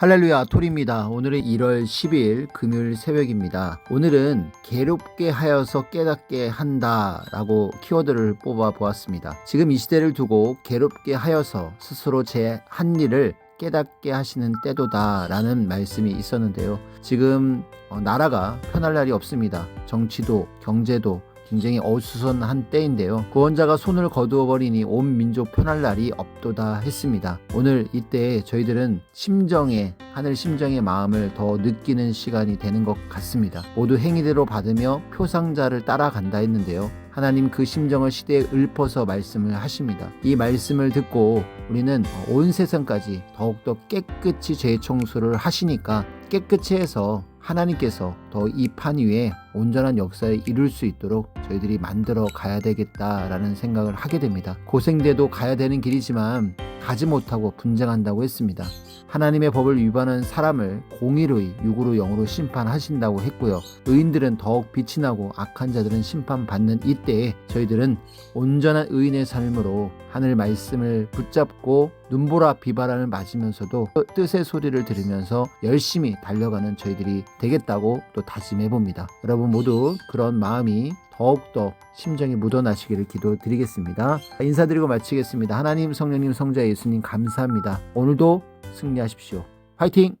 할렐루야 톨입니다. 오늘은 1월 10일 금요일 새벽입니다. 오늘은 괴롭게 하여서 깨닫게 한다 라고 키워드를 뽑아 보았습니다. 지금 이 시대를 두고 괴롭게 하여서 스스로 제 한 일을 깨닫게 하시는 때도다 라는 말씀이 있었는데요. 지금 어, 나라가 편할 날이 없습니다. 정치도 경제도 굉장히 어수선한 때인데요. 구원자가 손을 거두어 버리니 온 민족 편할 날이 없도다 했습니다. 오늘 이때 저희들은 심정의 하늘 심정의 마음을 더 느끼는 시간이 되는 것 같습니다. 모두 행위대로 받으며 표상자를 따라간다 했는데요. 하나님 그 심정을 시대에 읊어서 말씀을 하십니다. 이 말씀을 듣고 우리는 온 세상까지 더욱더 깨끗이 재청소를 하시니까 깨끗이 해서 하나님께서 더 이 판 위에 온전한 역사를 이룰 수 있도록 저희들이 만들어 가야 되겠다라는 생각을 하게 됩니다. 고생돼도 가야 되는 길이지만 가지 못하고 분쟁한다고 했습니다. 하나님의 법을 위반한 사람을 공의로이 육으로 영으로 심판하신다고 했고요. 의인들은 더욱 빛이 나고 악한 자들은 심판받는 이때에 저희들은 온전한 의인의 삶으로 하늘 말씀을 붙잡고 눈보라 비바람을 맞으면서도 그 뜻의 소리를 들으면서 열심히 달려가는 저희들이 되겠다고 또 다짐해 봅니다. 여러분 모두 그런 마음이 더욱더 심정이 묻어나시기를 기도드리겠습니다. 인사드리고 마치겠습니다. 하나님, 성령님, 성자 예수님 감사합니다. 오늘도 승리하십시오. 화이팅!